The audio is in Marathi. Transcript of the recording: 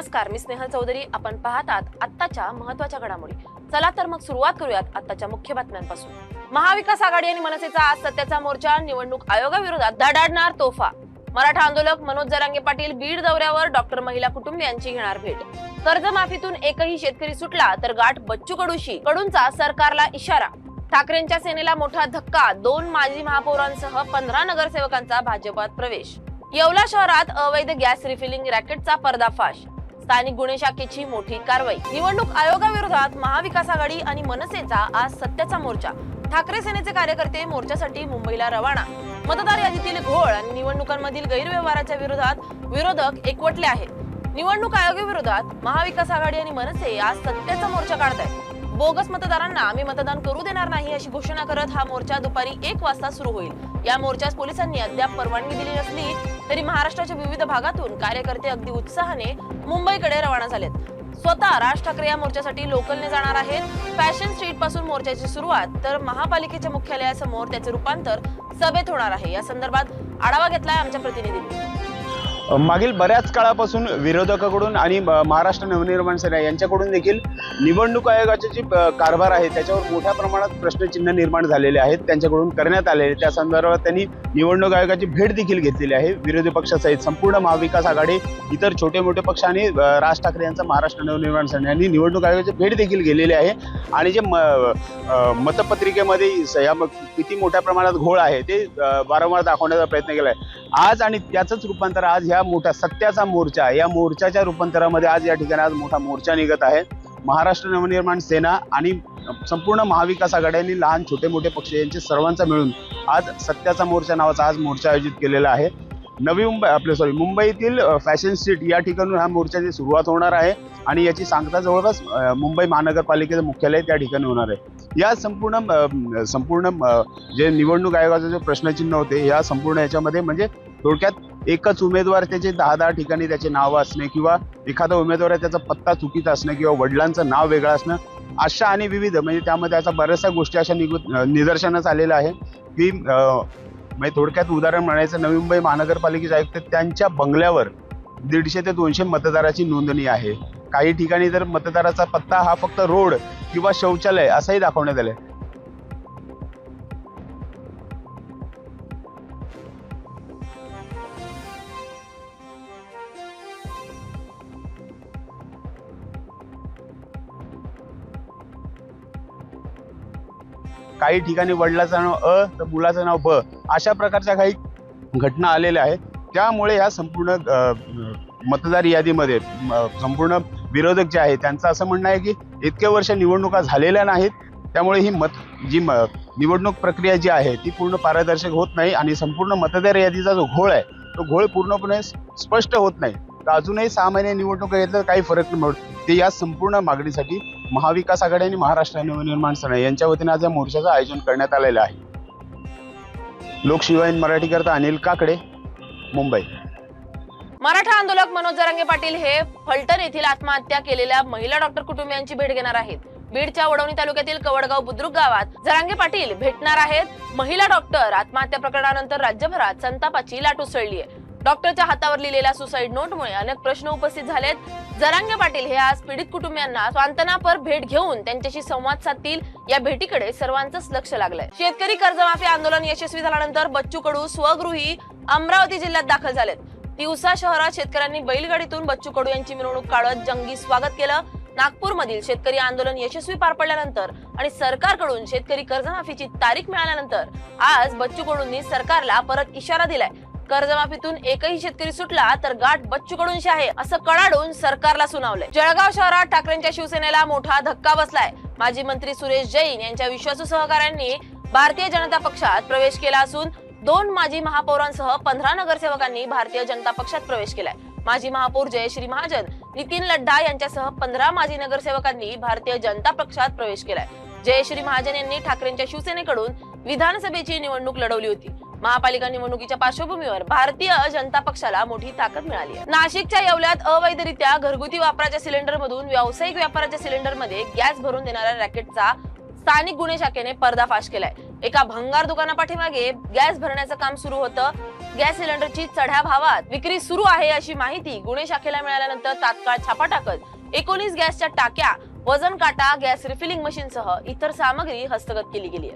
नमस्कार मी स्नेहल चौधरी. आपण पाहतात आत्ताच्या महत्त्वाच्या घडामोडी. चला तर मग सुरुवात करूयात आत्ताच्या मुख्य बातम्यांपासून. महाविकास आघाडी आणि मनसेचा आज सत्याचा मोर्चा. निवडणूक आयोगाविरोधात धडाडणार तोफा. मराठा आंदोलक मनोज जरांगे पाटील बीड दौऱ्यावर डॉक्टर महिला कुटुंबियांची घेणार भेट. कर्जमाफीतून एकही शेतकरी सुटला तर गाठ बच्चू कडूशी. कडूंचा सरकारला इशारा. ठाकरेंच्या सेनेला मोठा धक्का. दोन माजी महापौरांसह पंधरा नगरसेवकांचा भाजपात प्रवेश. येवला शहरात अवैध गॅस रिफिलिंग रॅकेटचा पर्दाफाश. स्थानिक गुन्हे शाखेची मोठी कारवाई. निवडणूक आयोगाविरोधात महाविकास आघाडी आणि मनसेचा आज सत्याचा मोर्चा. ठाकरे सेनेचे कार्यकर्ते मोर्चासाठी मुंबईला रवाना. मतदार यादीतील घोळ आणि निवडणुकांमधील गैरव्यवहाराच्या विरोधात विरोधक एकवटले आहेत. निवडणूक आयोगाविरोधात महाविकास आघाडी आणि मनसे आज सत्याचा मोर्चा काढत आहेत बोगस मतदारांना आम्ही मतदान करू देणार नाही अशी घोषणा करत हा मोर्चा दुपारी एक वाजता सुरू होईल. या मोर्चास पोलिसांनी अद्याप परवानगी दिली नसली तरी महाराष्ट्राच्या विविध भागातून कार्यकर्ते अगदी उत्साहाने मुंबईकडे रवाना झालेत. स्वतः राज ठाकरे या मोर्चासाठी लोकलने जाणार आहेत. फॅशन स्ट्रीटपासून मोर्चाची सुरुवात तर महापालिकेच्या मुख्यालयासमोर त्याचे रूपांतर सभेत होणार आहे. या संदर्भात आढावा घेतलाय आमच्या प्रतिनिधींनी. मागील बऱ्याच काळापासून विरोधकाकडून आणि म- महाराष्ट्र नवनिर्माण सेना यांच्याकडून देखील निवडणूक आयोगाचे जे कारभार आहे त्याच्यावर मोठ्या प्रमाणात प्रश्नचिन्ह निर्माण झालेले आहेत त्यांच्याकडून करण्यात आलेले त्या संदर्भात त्यांनी निवडणूक आयोगाची भेट देखील घेतलेली आहे. विरोधी पक्षासहित संपूर्ण महाविकास आघाडी इतर छोटे मोठे पक्ष आणि राज ठाकरे यांचा महाराष्ट्र नवनिर्माण सेना यांनी निवडणूक आयोगाची भेट देखील गेलेली आहे. आणि जे म- मतपत्रिकेमध्ये स- या किती मोठ्या प्रमाणात घोळ आहे ते वारंवार दाखवण्याचा प्रयत्न केला आहे आज आणि त्याचंच रूपांतर आज ह्या मोठ्या सत्याचा मोर्चा या मोर्चाच्या रूपांतरामध्ये आज या ठिकाणी आज मोठा मोर्चा निघत आहे. महाराष्ट्र नवनिर्माण सेना आणि संपूर्ण महाविकास आघाड्यांनी लहान छोटे मोठे पक्ष यांचे सर्वांचा मिळून आज सत्याचा मोर्चा नावाचा आज मोर्चा आयोजित केलेला आहे. नवी मुंबई आपले सॉरी मुंबईतील फॅशन स्ट्रीट या ठिकाणून हा मोर्चाची सुरुवात होणार आहे आणि याची सांगता जवळपास मुंबई महानगरपालिकेचं मुख्यालय त्या ठिकाणी होणार आहे. या संपूर्ण संपूर्ण जे निवडणूक आयोगाचे जे प्रश्नचिन्ह होते या संपूर्ण याच्यामध्ये म्हणजे थोडक्यात एकच उमेदवार त्याचे दहा दहा ठिकाणी त्याचे नाव असणे किंवा एखादा उमेदवार त्याचा पत्ता चुकीचा असणं किंवा वडिलांचं नाव वेगळं असणं अशा आणि विविध म्हणजे त्यामध्ये अशा बऱ्याचशा गोष्टी अशा निघून निदर्शनास आलेल्या आहे की म्हणजे थोडक्यात उदाहरण म्हणायचं नवी मुंबई महानगरपालिकेचे आयुक्त त्यांच्या बंगल्यावर दीडशे ते दोनशे मतदाराची नोंदणी आहे. काही ठिकाणी तर मतदाराचा पत्ता हा फक्त रोड किंवा शौचालय असाही दाखवण्यात आलंय. काही ठिकाणी वडिलाचं नाव अ तर मुलाचं नाव ब अशा प्रकारच्या काही घटना आलेल्या आहेत. त्यामुळे या संपूर्ण मतदार यादीमध्ये संपूर्ण विरोधक जे आहेत त्यांचं असं म्हणणं आहे की इतक्या वर्ष निवडणुका झालेल्या नाहीत. त्यामुळे ही मत जी म, निवडणूक प्रक्रिया जी आहे ती पूर्ण पारदर्शक होत नाही आणि संपूर्ण मतदार यादीचा जो घोळ आहे तो घोळ पूर्णपणे स्पष्ट होत नाही. तर अजूनही सहा महिने निवडणुका घेतलं काही फरक नाही ते या संपूर्ण मागणीसाठी महाविकास आघाडी आणि महाराष्ट्र नवनिर्माण सेना यांच्या वतीने आज या मोर्चाचं आयोजन करण्यात आलेलं आहे. लोकशिवाईन मराठीकरता अनिल काकडे मुंबई. मराठा आंदोलक मनोज जरांगे पाटील हे फलटण येथील आत्महत्या केलेल्या महिला डॉक्टर कुटुंबियांची भेट घेणार आहेत. बीडच्या वडवणी तालुक्यातील कवडगाव बुद्रुक गावात जरांगे पाटील भेटणार आहेत. महिला डॉक्टर आत्महत्या प्रकरणानंतर राज्यभरात संतापाची लाट उसळली आहे डॉक्टरच्या हातावर लिहिलेल्या सुसाईड नोटमुळे अनेक प्रश्न उपस्थित झालेत. जरांगे पाटील हे आज पीडित कुटुंबियांना सांत्वनापर भेट घेऊन त्यांच्याशी संवाद साधतील. या भेटीकडे सर्वांचंच लक्ष लागलंय. शेतकरी कर्जमाफी आंदोलन यशस्वी झाल्यानंतर बच्चू कडू स्वगृही अमरावती जिल्ह्यात दाखल झालेत. दिवसा शहरात शेतकऱ्यांनी बैलगाडीतून बच्चू कडू यांची मिरवणूक काढत जंगी स्वागत केलं. नागपूरमधील शेतकरी आंदोलन यशस्वी पार पडल्यानंतर आणि सरकारकडून शेतकरी कर्जमाफीची तारीख मिळाल्यानंतर आज बच्चू कडूंनी सरकारला परत इशारा दिलाय. कर्जमाफीतून एकही शेतकरी सुटला तर गाठ बच्चू कडूनशी आहे असं कडाडून सरकारला सुनावलंय. जळगाव शहरात ठाकरेंच्या शिवसेनेला मोठा धक्का बसलाय. माजी मंत्री सुरेश जैन यांच्या विश्वासू सहकाऱ्यांनी भारतीय जनता पक्षात प्रवेश केला असून दोन माजी महापौरांसह पंधरा नगरसेवकांनी भारतीय जनता पक्षात प्रवेश केलाय. माजी महापौर जयश्री महाजन नितीन लड्डा यांच्यासह पंधरा माजी नगरसेवकांनी भारतीय जनता पक्षात प्रवेश केलाय. जयश्री महाजन यांनी ठाकरेंच्या शिवसेनेकडून विधानसभेची निवडणूक लढवली होती. महापालिका निवडणुकीच्या पार्श्वभूमीवर भारतीय जनता पक्षाला मोठी ताकद मिळाली आहे. नाशिकच्या येवल्यात अवैधरित्या घरगुती वापराच्या सिलेंडर मधून व्यावसायिक व्यापाराच्या सिलेंडरमध्ये गॅस भरून देणाऱ्या रॅकेटचा स्थानिक गुन्हे शाखेने पर्दाफाश केलाय. एका भंगार दुकानापाठीमागे गॅस भरण्याचं काम सुरू होतं. गॅस सिलेंडरची चढ्या भावात विक्री सुरू आहे अशी माहिती गुन्हे शाखेला मिळाल्यानंतर तात्काळ छापा टाकत एकोणीस गॅसच्या टाक्या वजन काटा गॅस रिफिलिंग मशीन सह इतर सामग्री हस्तगत केली गेली आहे.